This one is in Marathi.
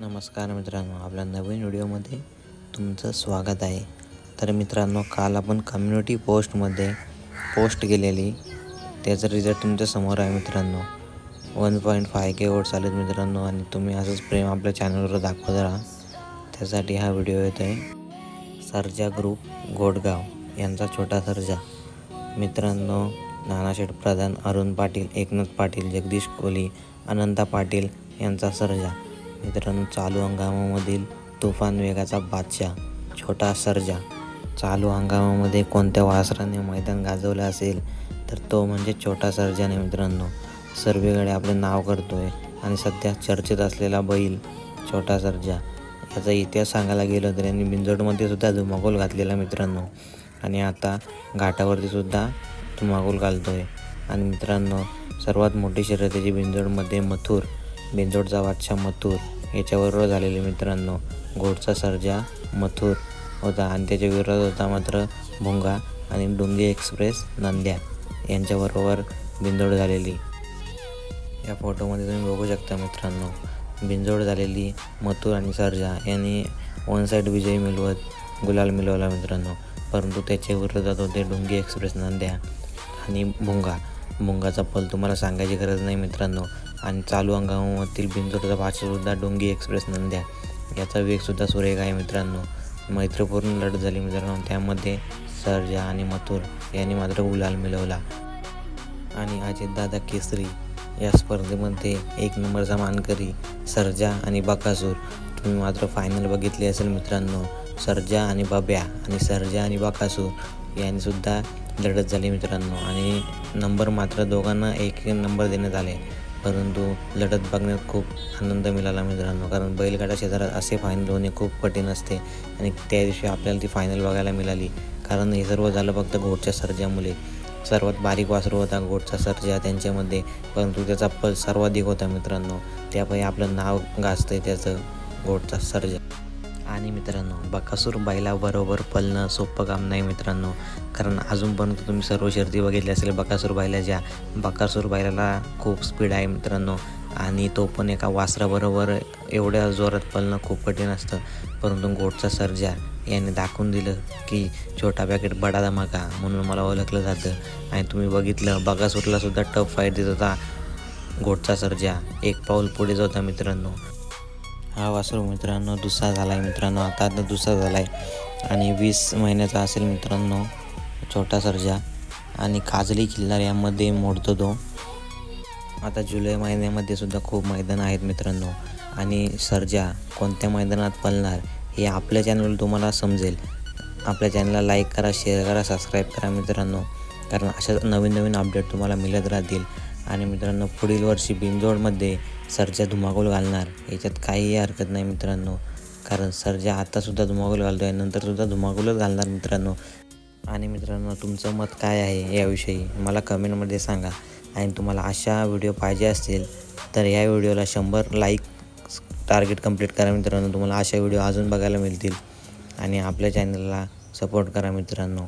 नमस्कार मित्रांनो आपल्या नवीन व्हिडिओमध्ये तुमचं स्वागत आहे. तर मित्रांनो काल आपण कम्युनिटी पोस्टमध्ये पोस्ट केलेली. त्याचा रिझल्ट तुमच्यासमोर आहे मित्रांनो. One point five K votes आलेत मित्रांनो आणि तुम्ही असंच प्रेम आपल्या चॅनलवर दाखवत राहा. त्यासाठी हा व्हिडिओ येतो आहे सर्जा ग्रुप गोडगाव यांचा छोटा सर्जा. मित्रांनो नानाशेठ प्रधान अरुण पाटील एकनाथ पाटील जगदीश कोहली अनंता पाटील यांचा सर्जा. मित्रांनो चालू हंगामामधील तुफान वेगाचा बादशाह छोटा सर्जा. चालू हंगामामध्ये कोणत्या वासराने मैदान गाजवलं असेल तर तो म्हणजे छोटा सर्जाने मित्रांनो. सर्वेकडे आपले नाव करतोय आणि सध्या चर्चेत असलेला बैल छोटा सर्जा. याचा इतिहास सांगायला गेलो तर यांनी बिंजोडमध्ये सुद्धा धुमाकूल घातलेला मित्रांनो. आणि आता घाटावरती सुद्धा धुमाकूल घालतोय. आणि मित्रांनो सर्वात मोठी शर्यतीची बिंजोडमध्ये मथुर. बिंजोडचा बादशाह मथुर. याच्याबरोबर झालेले मित्रांनो घोडचा सर्जा मथुर होता. आणि त्याच्या विरोधात होता मात्र भुंगा आणि डुंगी एक्सप्रेस नंद्या यांच्याबरोबर बिंजोड झालेली. या फोटोमध्ये तुम्ही बघू शकता मित्रांनो बिंजोड झालेली मथुर आणि सर्जा यांनी वन साईड विजय मिळवत गुलाल मिळवला मित्रांनो. परंतु त्याच्या विरोधात होते डुंगी एक्सप्रेस नंद्या. आणि भुंगा मुंगाचा पल तुम्हाला सांगायची गरज नाही मित्रांनो. आणि चालू हंगामामधील बिंदूचा भाषासुद्धा डोंगी एक्सप्रेस नंद्या. याचा वेगसुद्धा सुरेख आहे मित्रांनो. मैत्रीपूर्ण लढत झाली मित्रांनो. त्यामध्ये सरजा आणि मथुर यांनी मात्र गुलाल मिळवला. आणि अजितदादा केसरी या स्पर्धेमध्ये एक नंबरचा मानकरी सरजा आणि बकासूर. तुम्ही मात्र फायनल बघितली असेल मित्रांनो. सरजा आणि बब्या आणि सरजा आणि बकासूर यांनीसुद्धा लढत झाली मित्रांनो. आणि नंबर मात्र दोघांना एक एक नंबर देण्यात आले. परंतु लढत बघण्यात खूप आनंद मिळाला मित्रांनो. कारण बैलगाडा क्षेत्रात असे फायनल होणे खूप कठीण असते. आणि त्या दिवशी आपल्याला ती फायनल बघायला मिळाली. कारण हे सर्व झालं फक्त घोटच्या सर्जामुळे. सर्वात बारीक वासरू होता घोटचा सर्जा त्यांच्यामध्ये. परंतु त्याचा पल सर्वाधिक होता मित्रांनो. त्यापायी आपलं नाव गाजतंय त्याचं घोटचा सर्जा. आणि मित्रांनो बकासूर बैलाबरोबर पळणं सोपं काम नाही मित्रांनो. कारण अजूनपर्यंत तुम्ही सर्व शर्ती बघितली असेल बकासूर बैलाच्या बकासूर बैलाला खूप स्पीड आहे मित्रांनो. आणि तो पण एका वासराबरोबर एवढ्या जोरात पळणं खूप कठीण असतं. परंतु गोटचा सर्जा याने दाखवून दिलं की छोटा पॅकेट बडा धमाका म्हणून मला ओळखलं जातं. आणि तुम्ही बघितलं बकासूरला सुद्धा टफ फाईट देत होता. गोटचा सर्जा एक पाऊल पुढेच होता मित्रांनो. हा वासरू मित्रांनो दुसरा झाला आहे मित्रांनो. आता आता दुसरा झाला आहे आणि वीस महिन्याचा असेल मित्रांनो छोटा सर्जा. आणि काजली खिल्लार यामध्ये मोडतो तो. आता जुलै महिन्यामध्ये सुद्धा खूप मैदान आहेत मित्रांनो. आणि सर्जा कोणत्या मैदानात पळणार हे आपल्या चॅनलवर तुम्हाला समजेल. आपल्या चॅनलला लाईक करा शेअर करा सबस्क्राईब करा मित्रांनो. कारण अशा नवीन नवीन अपडेट तुम्हाला मिळत राहतील. आणि मित्रांनो पुढील वर्षी बिंजोडमध्ये सर्जा धुमाकूळ घालणार. याच्यात काहीही हरकत नाही मित्रांनो. कारण सर्जा आत्तासुद्धा धुमाकूळ घालतो आहे नंतरसुद्धा धुमाकूळच घालणार मित्रांनो. आणि मित्रांनो तुमचं मत काय आहे याविषयी मला कमेंटमध्ये सांगा. आणि तुम्हाला अशा व्हिडिओ पाहिजे असतील तर या व्हिडिओला शंभर लाईक टार्गेट कंप्लीट करा मित्रांनो. तुम्हाला अशा व्हिडिओ अजून बघायला मिळतील. आणि आपल्या चॅनलला सपोर्ट करा मित्रांनो.